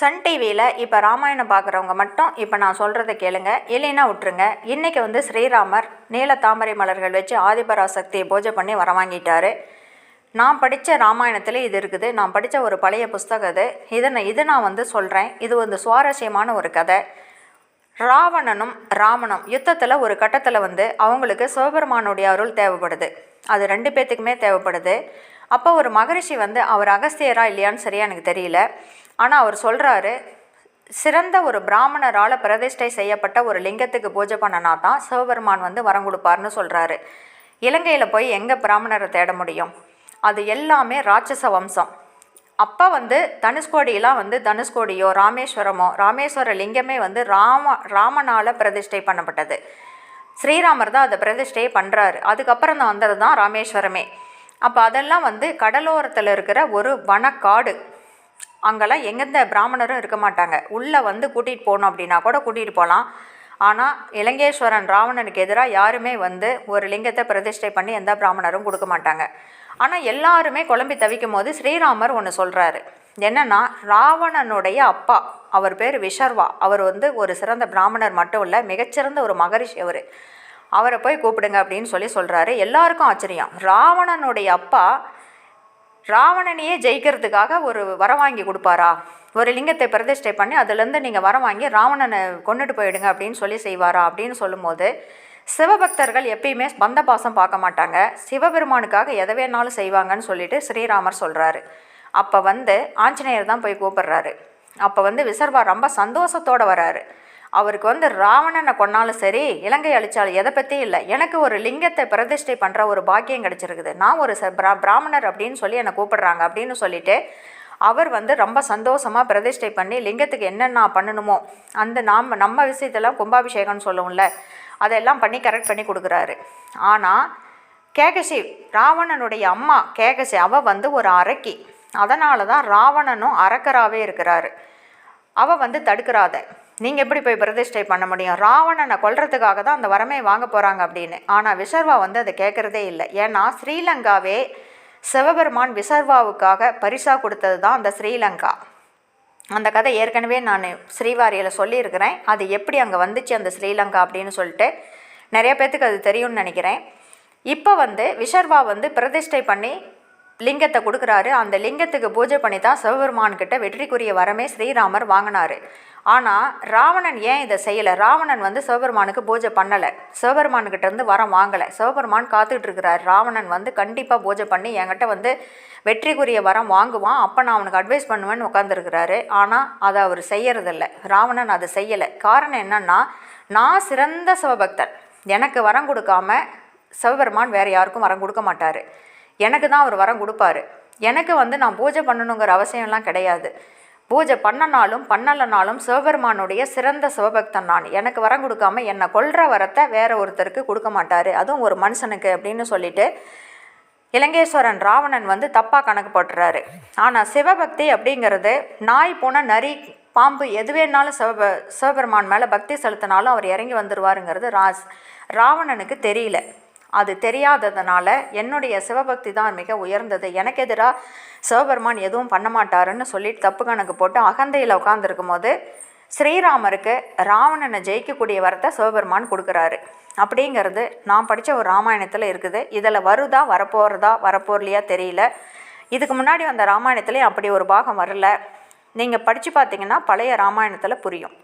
Sun டிவியில் இப்போ ராமாயணம் பார்க்குறவங்க மட்டும் இப்போ நான் சொல்கிறத கேளுங்க. இல்லைன்னா விட்டுருங்க. இன்றைக்கி வந்து ஸ்ரீராமர் நீல தாமரை மலர்கள் வச்சு ஆதிபராசக்தியை பூஜை பண்ணி வர வாங்கிட்டார். நான் படித்த ராமாயணத்தில் இது இருக்குது. நான் படித்த ஒரு பழைய புஸ்தகம் இது இதை நான் இது நான் வந்து சொல்கிறேன் இது வந்து சுவாரஸ்யமான ஒரு கதை. ராவணனும் ராமனும் யுத்தத்தில் ஒரு கட்டத்தில் வந்து அவங்களுக்கு சிவபெருமானுடைய அருள் தேவைப்படுது. அது ரெண்டு பேர்த்துக்குமே தேவைப்படுது. அப்போ ஒரு மகரிஷி வந்து அவர் அகஸ்தியரா இல்லையான்னு சரியா எனக்கு தெரியல. ஆனால் அவர் சொல்கிறாரு சிறந்த ஒரு பிராமணரால் பிரதிஷ்டை செய்யப்பட்ட ஒரு லிங்கத்துக்கு பூஜை பண்ணனா தான் சிவபெருமான் வந்து வரம் கொடுப்பார்னு சொல்கிறாரு இலங்கையில் போய் எங்கே பிராமணரை தேட முடியும்? அது எல்லாமே ராட்சச வம்சம். அப்போ வந்து தனுஷ்கோடியெலாம் வந்து தனுஷ்கோடியோ ராமேஸ்வரமோ ராமேஸ்வர லிங்கமே வந்து ராம ராமனால் பிரதிஷ்டை பண்ணப்பட்டது. ஸ்ரீராமர் தான் அதை பிரதிஷ்டையை பண்ணுறாரு அதுக்கப்புறம் தான் வந்தது தான் ராமேஸ்வரமே. அப்போ அதெல்லாம் வந்து கடலோரத்தில் இருக்கிற ஒரு வனக்காடு. அங்கெல்லாம் எங்கெந்த பிராமணரும் இருக்க மாட்டாங்க. உள்ளே வந்து கூட்டிகிட்டு போகணும் அப்படின்னா கூட கூட்டிகிட்டு போகலாம். ஆனால் இலங்கேஸ்வரன் ராவணனுக்கு எதிராக யாருமே வந்து ஒரு லிங்கத்தை பிரதிஷ்டை பண்ணி எந்த பிராமணரும் கொடுக்க மாட்டாங்க. ஆனால் எல்லாருமே குழம்பி தவிக்கும் போது ஸ்ரீராமர் ஒன்று சொல்கிறாரு என்னென்னா ராவணனுடைய அப்பா அவர் பேர் விஷர்வா அவர் வந்து ஒரு சிறந்த பிராமணர் மட்டும் இல்லை மிகச்சிறந்த ஒரு மகரிஷி அவர். அவரை போய் கூப்பிடுங்க அப்படின்னு சொல்லி சொல்கிறாரு எல்லாருக்கும் ஆச்சரியம். ராவணனுடைய அப்பா ராவணனையே ஜெயிக்கிறதுக்காக ஒரு வரம் வாங்கி கொடுப்பாரா? ஒரு லிங்கத்தை பிரதிஷ்டை பண்ணி அதுலேருந்து நீங்கள் வரம் வாங்கி ராவணனை கொண்டுட்டு போயிடுங்க அப்படின்னு சொல்லி செய்வாரா அப்படின்னு சொல்லும்போது சிவபக்தர்கள் எப்பயுமே பந்த பாசம் பார்க்க மாட்டாங்க. சிவபெருமானுக்காக எதை வேணாலும் செய்வாங்கன்னு சொல்லிட்டு ஸ்ரீராமர் சொல்கிறாரு அப்போ வந்து ஆஞ்சநேயர் தான் போய் கூப்பிடுறாரு. அப்போ வந்து விசர்வா ரொம்ப சந்தோஷத்தோடு வராரு. அவருக்கு வந்து ராவணனை கொன்னாலும் சரி இலங்கை அழிச்சாலும் எதை பற்றியும் இல்லை. எனக்கு ஒரு லிங்கத்தை பிரதிஷ்டை பண்ணுற ஒரு பாக்கியம் கிடச்சிருக்குது. நான் ஒரு ச பிரா பிராமணர் அப்படின்னு சொல்லி என்னை கூப்பிடுறாங்க அப்படின்னு சொல்லிட்டு அவர் வந்து ரொம்ப சந்தோஷமாக பிரதிஷ்டை பண்ணி லிங்கத்துக்கு என்னென்ன பண்ணணுமோ அந்த நாம் நம்ம விஷயத்தெல்லாம் கும்பாபிஷேகம்னு சொல்லுவோம்ல அதெல்லாம் பண்ணி கரெக்ட் பண்ணி கொடுக்குறாரு. ஆனால் கேகசி ராவணனுடைய அம்மா கேகசி அவள் வந்து ஒரு அரக்கி. அதனால தான் ராவணனும் அரக்கராகவே இருக்கிறாரு. அவள் வந்து தடுக்கிறாத. நீங்கள் எப்படி போய் பிரதிஷ்டை பண்ண முடியும்? ராவணனை கொல்றதுக்காக தான் அந்த வரமே வாங்க போகிறாங்க அப்படின்னு. ஆனால் விசர்வா வந்து அதை கேட்குறதே இல்லை. ஏன்னா ஸ்ரீலங்காவே சிவபெருமான் விசர்வாவுக்காக பரிசாக கொடுத்தது தான் அந்த ஸ்ரீலங்கா. அந்த கதை ஏற்கனவே நான் ஸ்ரீவாரியில் சொல்லியிருக்கிறேன். அது எப்படி அங்கே வந்துச்சு அந்த ஸ்ரீலங்கா அப்படின்னு சொல்லிட்டு நிறைய பேர்த்துக்கு அது தெரியும்னு நினைக்கிறேன். இப்போ வந்து விசர்வா வந்து பிரதிஷ்டை பண்ணி லிங்கத்தை கொடுக்குறாரு. அந்த லிங்கத்துக்கு பூஜை பண்ணி தான் சிவபெருமான்கிட்ட வெற்றிக்குரிய வரமே ஸ்ரீராமர் வாங்கினார். ஆனால் ராவணன் ஏன் இதை செய்யலை? ராவணன் வந்து சிவபெருமானுக்கு பூஜை பண்ணலை. சிவபெருமானுக்கிட்ட இருந்து வரம் வாங்கலை. சிவபெருமான் காத்துட்டு இருக்கிறார். ராவணன் வந்து கண்டிப்பாக பூஜை பண்ணி என்கிட்ட வந்து வெற்றிக்குரிய வரம் வாங்குவான். அப்போ நான் அவனுக்கு அட்வைஸ் பண்ணுவேன்னு உட்காந்துருக்கிறாரு ஆனால் அதை அவர் செய்யறதில்ல. ராவணன் அதை செய்யலை. காரணம் என்னன்னா நான் சிறந்த சிவபக்தன். எனக்கு வரம் கொடுக்காம சிவபெருமான் வேறு யாருக்கும் வரம் கொடுக்க மாட்டார். எனக்கு தான் அவர் வரம் கொடுப்பாரு. எனக்கு வந்து நான் பூஜை பண்ணணுங்கிற அவசியம்லாம் கிடையாது. பூஜை பண்ணனாலும் பண்ணலைனாலும் சிவபெருமானுடைய சிறந்த சிவபக்தன் நான். எனக்கு வரம் கொடுக்காம என்னை கொல்ற வரத்தை வேற ஒருத்தருக்கு கொடுக்க மாட்டார். அதுவும் ஒரு மனுஷனுக்கு அப்படின்னு சொல்லிட்டு இலங்கேஸ்வரன் ராவணன் வந்து தப்பாக கணக்கு போட்டுறாரு. ஆனால் சிவபக்தி அப்படிங்கிறது நாய் போன நரி பாம்பு எது வேணாலும் சிவப சிவபெருமான் மேலே பக்தி செலுத்தினாலும் அவர் இறங்கி வந்துடுவாருங்கிறது ராஸ் ராவணனுக்கு தெரியல. அது தெரியாததுனால என்னுடைய சிவபக்தி தான் மிக உயர்ந்தது. எனக்கு எதிராக சிவபெருமான் எதுவும் பண்ண மாட்டாருன்னு சொல்லிட்டு தப்பு கணக்கு போட்டு அகந்தையில் உட்காந்துருக்கும் போது ஸ்ரீராமருக்கு ராவணனை ஜெயிக்கக்கூடிய வரத்தை சிவபெருமான் கொடுக்குறாரு. அப்படிங்கிறது நான் படித்த ஒரு ராமாயணத்தில் இருக்குது. இதில் வருதா வரப்போகிறதா வரப்போர்லையா தெரியல. இதுக்கு முன்னாடி வந்த ராமாயணத்துலேயும் அப்படி ஒரு பாகம் வரல. நீங்கள் படித்து பார்த்தீங்கன்னா பழைய ராமாயணத்தில் புரியும்.